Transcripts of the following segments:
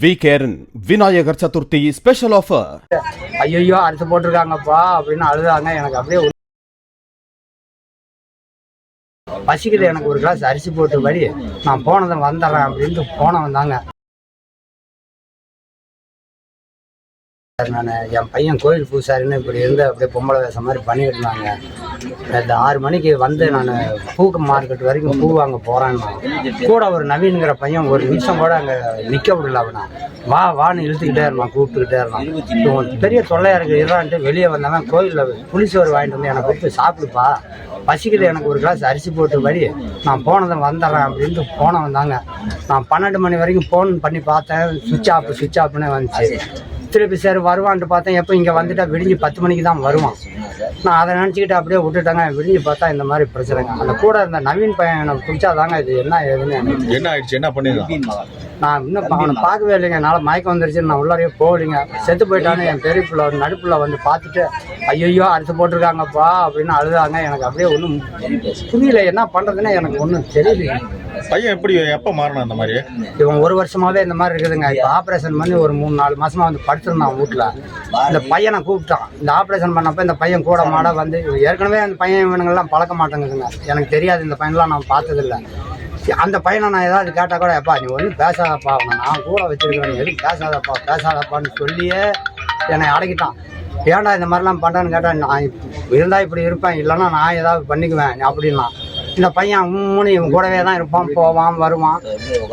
விகேரன் Vinayagar Chaturthi special offer ஐயோ அடுத்து போட்டிருக்காங்கப்பா அப்படின்னு அழுதாங்க. எனக்கு அப்படியே ஒரு- பசிக்குது. எனக்கு ஒரு கிளாஸ் அரிசி போட்டு வரி நான் போனதை வந்துடுறேன் அப்படின்ட்டு போனவன் தாங்க. சார் நான் என் பையன் கோயில் பூசாரின்னு இப்படி இருந்து அப்படியே பொம்பளை வேஷம் மாதிரி பண்ணிக்கிட்டு இருந்தாங்க இந்த ஆறு மணிக்கு வந்து நான் பூக்கு மார்க்கெட் வரைக்கும் பூ வாங்க போகிறான்னு கூட ஒரு நவீனுங்கிற பையன் ஒரு நிமிஷம் கூட அங்கே நிற்க விடல அவனை. வா வான்னு இழுத்துக்கிட்டே இருந்தான் கூப்பிட்டுக்கிட்டே இருந்தான். பெரிய தொல்லையாக இருக்குது இதான்ட்டு வெளியே வந்தவன் கோயிலில் புளிசோறு வாங்கிட்டு வந்து எனக்கு கொடுத்து சாப்பிடுப்பா. பசிக்குது எனக்கு ஒரு கிளாஸ் அரிசி போட்டு வரி நான் போனதை வந்துடுறேன் அப்படின்ட்டு போனவன் தாங்க. நான் பன்னெண்டு மணி வரைக்கும் ஃபோன் பண்ணி பார்த்தேன். சுவிட்ச் ஆஃப் சுவிட்ச் ஆஃப்னே வந்துச்சு. திருப்பி சார் வருவான்ட்டு பார்த்தேன் எப்போ இங்கே வந்துட்டா விடிஞ்சு பத்து மணிக்கு தான் வருவான். நான் அதை நினச்சிக்கிட்டு அப்படியே விட்டுட்டேங்க. விடிஞ்சு பார்த்தா இந்த மாதிரி பிரச்சனைங்க. அந்த கூட இருந்த நவீன் பையன் எனக்கு பிடிச்சாதாங்க இது என்ன ஏதுன்னு என்ன ஆயிடுச்சு? என்ன பண்ணிருக்கான்? நான் இன்னும் அவனை பார்க்கவே இல்லைங்க. என்னால் மயக்கம் வந்துருச்சு நான் உள்ளாரையே போகலைங்க. செத்து போயிட்டான்னு என் பெரிய பிள்ளை நடுப்புல வந்து பார்த்துட்டு ஐயோ அறுத்து போட்டிருக்காங்கப்பா அப்படின்னு அழுதாங்க. எனக்கு அப்படியே ஒன்றும் புரியல. என்ன பண்ணுறதுன்னு எனக்கு ஒன்றும் தெரியல பையன் எப்படி எப்ப மாறினா அந்த மாதிரி? இவன் ஒரு வருஷமாவே இந்த மாதிரி இருக்குதுங்க. இப்போ ஆப்ரேஷன் பண்ணி ஒரு மூணு நாலு மாசமா வந்து படுத்திருந்தான் வீட்டில் இந்த பையனை கூப்பிட்டான். இந்த ஆப்ரேஷன் பண்ணப்ப இந்த பையன் கூட மாட வந்து ஏற்கனவே அந்த பையன் இவனுங்கெல்லாம் பழக்க மாட்டேங்குதுங்க. எனக்கு தெரியாது இந்த பையன்லாம் நான் பார்த்ததில்ல. அந்த பையனை நான் ஏதாவது கேட்டால் கூட எப்பா நீ ஒன்றும் பேசாதப்பா அவனை நான் கூட வச்சிருக்கிறேன் எதுவும் பேசாதப்பா பேசாதப்பான்னு சொல்லியே என்னை அடக்கிட்டான். ஏன்டா இந்த மாதிரிலாம் பண்ணுறேன்னு கேட்டால் நான் இப்ப- இருந்தா இப்படி இருப்பேன் இல்லைன்னா நான் ஏதாவது பண்ணிக்குவேன் அப்படின்னா இந்த பையன் மூணு இவன் கூடவே தான் இருப்பான் போவான் வருவான்.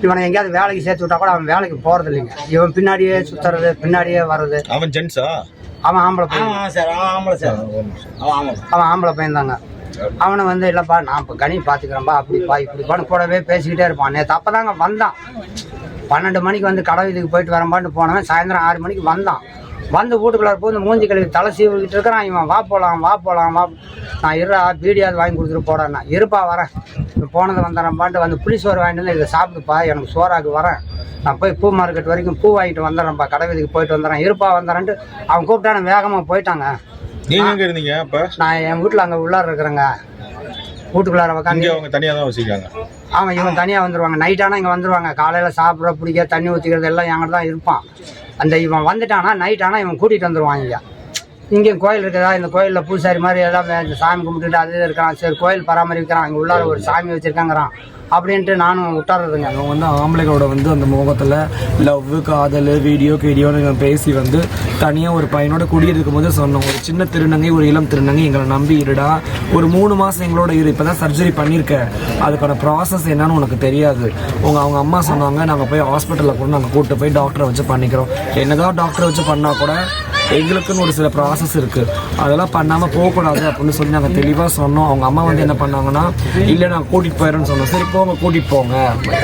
இவனை எங்கேயாவது வேலைக்கு சேர்த்து விட்டா கூட அவன் வேலைக்கு போறது இல்லைங்க இவன் பின்னாடியே சுத்துறது பின்னாடியே வர்றது. அவன் ஜென்ஸா அவன் ஆம்பளை பையன். அவன் ஆம்பளை பையன் தாங்க அவனை வந்து இல்லைப்பா நான் இப்போ கனி பார்த்துக்கிறேன்ப்பா அப்படிப்பா இப்படிப்பான்னு கூடவே பேசிக்கிட்டே இருப்பான். நேற்று அப்போ தாங்க வந்தான். பன்னெண்டு மணிக்கு வந்து கடை இதுக்கு போயிட்டு வரம்பான்னு போனவன் சாயந்தரம் ஆறு மணிக்கு வந்தான். வந்து வீட்டுக்குள்ளார போய் மூஞ்சி கழுவி தலை சீவிக்கிட்டு இருக்கிறான். இவன் வா போகலாம் வா போகலாம் வா. நான் இருடா பீடியாவது வாங்கி கொடுத்துட்டு போடான்னா இருப்பா வரேன். போனது வந்துடுறேன்பான்ட்டு வந்து புளி சோறு வாங்கிட்டு வந்து இதை சாப்பிடுப்பா எனக்கு சோறாக்கு வரேன். நான் போய் பூ மார்க்கெட் வரைக்கும் பூ வாங்கிட்டு வந்துடுறேன்ப்பா கடை வீதிக்கு போயிட்டு வந்துடுறேன். இருப்பா வந்துடுறேன்ட்டு அவன் கூப்பிட்டான வேகமாக போயிட்டாங்க. நீங்க எங்க இருந்தீங்க அப்ப? நான் என் வீட்டில் அங்கே உள்ளார இருக்கிறேங்க. வீட்டுக்குள்ளார உட்காந்து அவங்க தனியா தான் வசிக்காங்க அவன் இவன் தனியாக வந்துருவாங்க. நைட் ஆனால் இங்கே வந்துருவாங்க. காலையில் சாப்பிட்ற பிடிக்க தண்ணி ஊற்றிக்கிறது எல்லாம் என்கிட்ட தான் இருப்பான். அந்த இவன் வந்துட்டானா நைட் ஆனால் இவன் கூட்டிகிட்டு வந்துருவான் இங்கே. இங்கேயும் கோயில் இருக்குதா? இந்த கோயிலில் பூசாரி மாதிரி எல்லாம் இந்த சாமி கும்பிட்டுட்டு அது இருக்கான் இருக்கிறான் சரி கோயில் பராமரிக்கிறான் அங்கே உள்ளார ஒரு சாமி வச்சுருக்காங்கிறான். அப்படின்ட்டு நானும் விட்டாடுறதுங்க அவங்க வந்து ஆம்பளைகளோட வந்து அந்த முகத்தில் லவ் காதல் வீடியோ கீடியோன்னு பேசி வந்து தனியாக ஒரு பையனோட குடியிருக்கும் போது சொன்னோம். ஒரு சின்ன திருநங்கை ஒரு இளம் திருநங்கை எங்களை நம்பி இருடா. ஒரு மூணு மாதம் எங்களோட இரு இப்போ தான் சர்ஜரி பண்ணியிருக்க. அதுக்கான ப்ராசஸ் என்னன்னு உனக்கு தெரியாது. உங்கள் அவங்க அம்மா சொன்னாங்க நாங்கள் போய் ஹாஸ்பிட்டலில் கூட நாங்கள் கூப்பிட்டு போய் டாக்டரை வச்சு பண்ணிக்கிறோம். என்னதான் டாக்டரை வச்சு பண்ணால் கூட எங்களுக்குன்னு ஒரு சில ப்ராசஸ் இருக்கு. அதெல்லாம் பண்ணாம போகக்கூடாது அப்படின்னு சொல்லி நாங்கள் தெளிவாக சொன்னோம். அவங்க அம்மா வந்து என்ன பண்ணாங்கன்னா இல்லை நாங்கள் கூட்டிட்டு போயிடுறோம்னு சொன்னோம். சரி போங்க கூட்டிட்டு போங்க.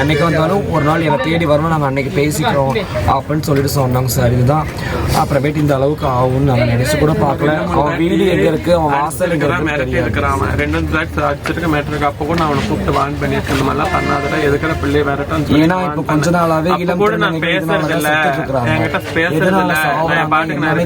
அன்னைக்கு வந்தாலும் ஒரு நாள் என்னை தேடி வரணும். நாங்கள் அன்னைக்கு பேசிக்கிறோம். அப்படின்னு சொல்லிட்டு சொன்னாங்க சார். இதுதான் அப்புறமேட்டு இந்த அளவுக்கு ஆகும்னு நாங்கள் நினைச்சு கூட பார்க்கல. அவன் வீடு எங்க இருக்கு? அவன் வாசல் எங்க இருக்கிறான் ரெண்டு அடிச்சிருக்க அப்போ கூட நான் அவனை கூப்பிட்டு வான் பண்ணியிருக்கேன். இந்த மாதிரிலாம் எதுக்கிற சொல்லி ஏன்னா இப்போ கொஞ்ச அப்போ இளம் கூட நான் பேசுறது இல்ல என்கிட்ட பேசுறது இல்ல நான் பாட்டுக்கு நான்